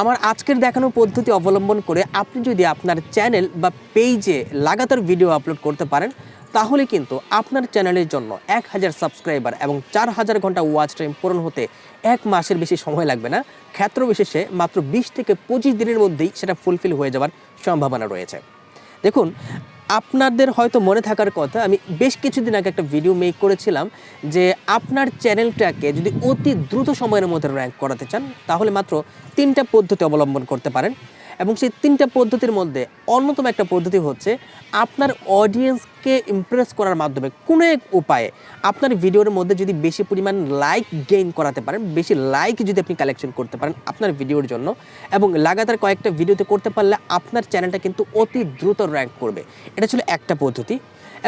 আমার আজকের দেখানো পদ্ধতি অবলম্বন করে আপনি যদি আপনার চ্যানেল বা পেজে লাগাতার ভিডিও আপলোড করতে পারেন, তাহলে কিন্তু আপনার চ্যানেলের জন্য এক হাজার সাবস্ক্রাইবার এবং চার হাজার ঘণ্টা ওয়াচ টাইম পূরণ হতে এক মাসের বেশি সময় লাগবে না। ক্ষেত্র বিশেষে মাত্র বিশ থেকে পঁচিশ দিনের মধ্যেই সেটা ফুলফিল হয়ে যাওয়ার সম্ভাবনা রয়েছে। দেখুন আপনাদের হয়তো মনে থাকার কথা, আমি বেশ কিছুদিন আগে একটা ভিডিও মেক করেছিলাম যে আপনার চ্যানেলটাকে যদি অতি দ্রুত সময়ের মধ্যে র্যাঙ্ক করাতে চান, তাহলে মাত্র তিনটা পদ্ধতি অবলম্বন করতে পারেন। এবং সেই তিনটা পদ্ধতির মধ্যে অন্যতম একটা পদ্ধতি হচ্ছে আপনার অডিয়েন্সকে ইমপ্রেস করার মাধ্যমে কোনো এক উপায়ে আপনার ভিডিওর মধ্যে যদি বেশি পরিমাণ লাইক গেইন করাতে পারেন, বেশি লাইক যদি আপনি কালেকশন করতে পারেন আপনার ভিডিওর জন্য এবং লাগাতার কয়েকটা ভিডিওতে করতে পারলে আপনার চ্যানেলটা কিন্তু অতি দ্রুত র্যাঙ্ক করবে। এটা ছিল একটা পদ্ধতি।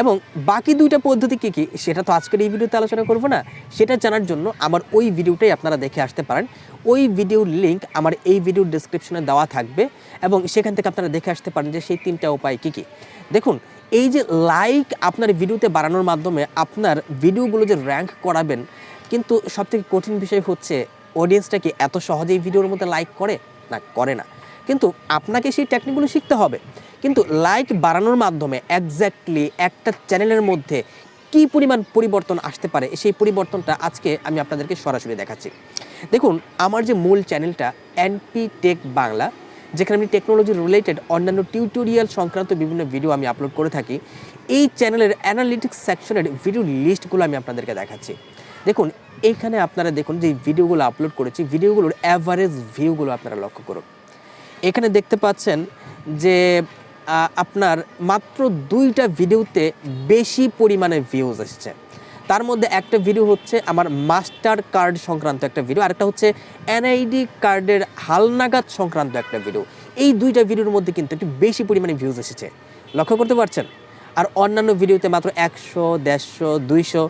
এবং বাকি দুইটা পদ্ধতি কী কী, সেটা তো আজকের এই ভিডিওতে আলোচনা করব না। সেটা জানার জন্য আমার ওই ভিডিওটাই আপনারা দেখে আসতে পারেন। ওই ভিডিওর লিঙ্ক আমার এই ভিডিওর ডিসক্রিপশনে দেওয়া থাকবে এবং সেখান থেকে আপনারা দেখে আসতে পারেন যে সেই তিনটা উপায় কী কী। দেখুন, এই যে লাইক আপনার ভিডিওতে বাড়ানোর মাধ্যমে আপনার ভিডিওগুলো যে র্যাঙ্ক করাবেন, কিন্তু সবথেকে কঠিন বিষয় হচ্ছে অডিয়েন্সটা কি এত সহজেই ভিডিওর মধ্যে লাইক করে? না করে না। কিন্তু আপনাকে সেই টেকনিকগুলো শিখতে হবে। কিন্তু লাইক বাড়ানোর মাধ্যমে এক্স্যাক্টলি একটা চ্যানেলের মধ্যে কী পরিমাণ পরিবর্তন আসতে পারে, সেই পরিবর্তনটা আজকে আমি আপনাদেরকে সরাসরি দেখাচ্ছি। দেখুন, আমার যে মূল চ্যানেলটা এনপি টেক বাংলা যেখানে আমি টেকনোলজি রিলেটেড অন্যান্য টিউটোরিয়াল সংক্রান্ত বিভিন্ন ভিডিও আমি আপলোড করে থাকি, এই চ্যানেলের অ্যানালিটিক্স সেকশনের ভিডিও লিস্টগুলো আমি আপনাদেরকে দেখাচ্ছি। দেখুন, এইখানে আপনারা দেখুন যে ভিডিওগুলো আপলোড করেছি ভিডিওগুলোর অ্যাভারেজ ভিউগুলো আপনারা লক্ষ্য করুন। এখানে দেখতে পাচ্ছেন যে আপনার মাত্র দুইটা ভিডিওতে বেশি পরিমাণে ভিউজ এসেছে। তার মধ্যে একটা ভিডিও হচ্ছে আমার মাস্টার কার্ড সংক্রান্ত একটা ভিডিও আরেকটা হচ্ছে এনআইডি কার্ডের হালনাগাদ সংক্রান্ত একটা ভিডিও এই দুইটা ভিডিওর মধ্যে কিন্তু একটু বেশি পরিমাণে ভিউজ এসেছে। লক্ষ্য করতে পারছেন? আর অন্যান্য ভিডিওতে মাত্র একশো, দেড়শো, দুইশো,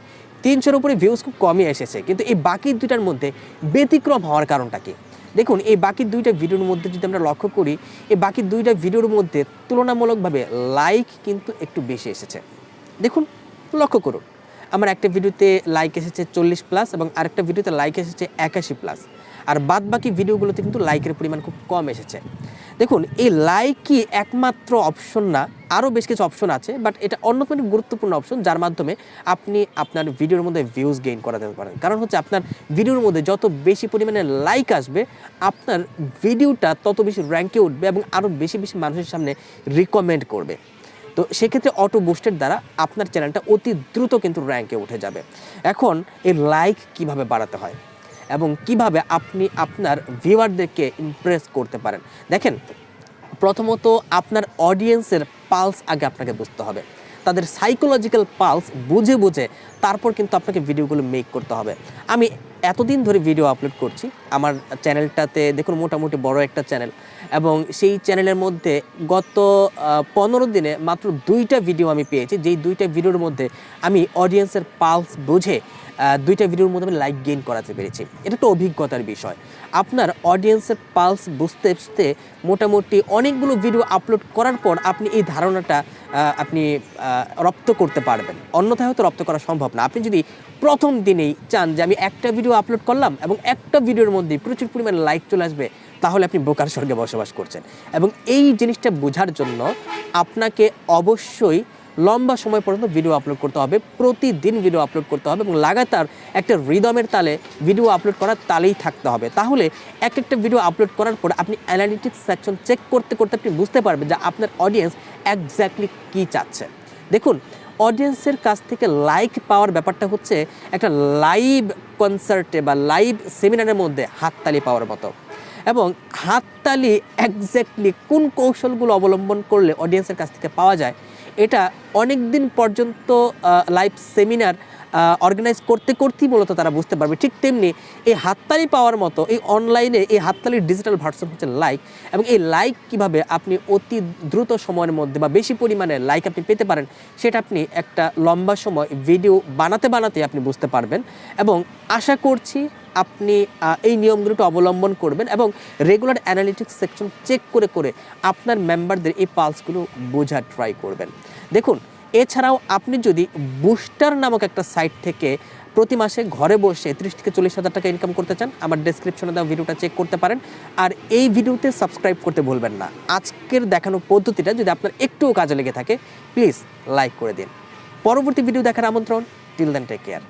তিনশোর উপরে ভিউজ খুব কমই এসেছে। কিন্তু এই বাকি দুইটার মধ্যে ব্যতিক্রম হওয়ার কারণটা কি? দেখুন, এই বাকি দুইটা ভিডিওর মধ্যে যদি আমরা লক্ষ্য করি, এই বাকি দুইটা ভিডিওর মধ্যে তুলনামূলকভাবে লাইক কিন্তু একটু বেশি এসেছে। দেখুন, লক্ষ্য করুন, আমার একটা ভিডিওতে লাইক এসেছে চল্লিশ প্লাস এবং আরেকটা ভিডিওতে লাইক এসেছে একাশি প্লাস আর বাদ বাকি ভিডিওগুলোতে কিন্তু লাইকের পরিমাণ খুব কম এসেছে। দেখুন, এই লাইক কি একমাত্র অপশন না? আরও বেশ কিছু অপশন আছে বাট এটা অন্যতম গুরুত্বপূর্ণ অপশন যার মাধ্যমে আপনি আপনার ভিডিওর মধ্যে ভিউজ গেইন করা যেতে পারেন। কারণ হচ্ছে আপনার ভিডিওর মধ্যে যত বেশি পরিমাণে লাইক আসবে, আপনার ভিডিওটা তত বেশি র্যাঙ্কে উঠবে এবং আরও বেশি বেশি মানুষের সামনে রিকমেন্ড করবে। তো সেক্ষেত্রে অটো বুস্টের দ্বারা আপনার চ্যানেলটা অতি দ্রুত কিন্তু র্যাঙ্কে উঠে যাবে। এখন এই লাইক কীভাবে বাড়াতে হয়? এবং কীভাবে আপনি আপনার ভিউয়ারদেরকে ইমপ্রেস করতে পারেন। দেখেন, প্রথমত আপনার অডিয়েন্সের পালস আগে আপনাকে বুঝতে হবে। তাদের সাইকোলজিক্যাল পালস বুঝে বুঝে তারপর কিন্তু আপনাকে ভিডিওগুলো মেক করতে হবে। আমি এতদিন ধরে ভিডিও আপলোড করছি। আমার চ্যানেলটাতে দেখুন মোটামুটি বড় একটা চ্যানেল এবং সেই চ্যানেলের মধ্যে গত পনেরো দিনে মাত্র দুইটা ভিডিও আমি পেয়েছি। যেই দুইটা ভিডিওর মধ্যে আমি অডিয়েন্সের পালস বুঝে দুইটা ভিডিওর মধ্যে আমি লাইক গেইন করাতে পেরেছি। এটা একটা অভিজ্ঞতার বিষয়। আপনার অডিয়েন্সের পালস বুঝতে বুঝতে মোটামুটি অনেকগুলো ভিডিও আপলোড করার পর আপনি এই ধারণাটা আপনি রপ্ত করতে পারবেন। অন্যথায় হয়তো রপ্ত করা সম্ভব না। আপনি যদি প্রথম দিনেই চান যে আমি একটা ভিডিও আপলোড করলাম এবং একটা ভিডিওর মধ্যে প্রচুর পরিমাণে লাইক চলে আসবে, তাহলে আপনি বোকার স্বর্গে বসবাস করছেন। এবং এই জিনিসটা বোঝার জন্য আপনাকে অবশ্যই লম্বা সময় পর্যন্ত ভিডিও আপলোড করতে হবে, প্রতিদিন ভিডিও আপলোড করতে হবে এবং লাগাতার একটা রিদমের তালে ভিডিও আপলোড করার তালেই থাকতে হবে। তাহলে এক একটা ভিডিও আপলোড করার পর আপনি অ্যানালিটিক্স সেকশন চেক করতে করতে আপনি বুঝতে পারবেন যে আপনার অডিয়েন্স একজ্যাক্টলি কী চাচ্ছে। দেখুন অডিয়েন্সের কাছ থেকে লাইক পাওয়ার ব্যাপারটা হচ্ছে একটা লাইভ কনসার্টে বা লাইভ সেমিনারের মধ্যে হাততালি পাওয়ার মতো। এবং হাততালি একজ্যাক্টলি কোন কৌশলগুলো অবলম্বন করলে অডিয়েন্সের কাছ থেকে পাওয়া যায় এটা অনেক দিন পর্যন্ত লাইভ সেমিনার অর্গানাইজ করতে করতেই মূলত তারা বুঝতে পারবে। ঠিক তেমনি এই হাততালি পাওয়ার মতো, এই অনলাইনে এই হাততালির ডিজিটাল ভার্সন হচ্ছে লাইক এবং এই লাইক কীভাবে আপনি অতি দ্রুত সময়ের মধ্যে বা বেশি পরিমাণে লাইক আপনি পেতে পারেন, সেটা আপনি একটা লম্বা সময় ভিডিও বানাতে বানাতে আপনি বুঝতে পারবেন। এবং আশা করছি আপনি এই নিয়মগুলো একটু অবলম্বন করবেন এবং রেগুলার অ্যানালিটিক্স সেকশন চেক করে করে আপনার মেম্বারদের এই পালসগুলো বোঝার ট্রাই করবেন। দেখুন, এছাড়াও আপনি যদি বুস্টার নামক একটা সাইট থেকে প্রতি মাসে ঘরে বসে ত্রিশ থেকে চল্লিশ হাজার টাকা ইনকাম করতে চান, আমার ডেসক্রিপশনে দেওয়া ভিডিওটা চেক করতে পারেন। আর এই ভিডিওতে সাবস্ক্রাইব করতে ভুলবেন না। আজকের দেখানো পদ্ধতিটা যদি আপনার একটুও কাজে লেগে থাকে প্লিজ লাইক করে দিন। পরবর্তী ভিডিও দেখার আমন্ত্রণ। Till then take care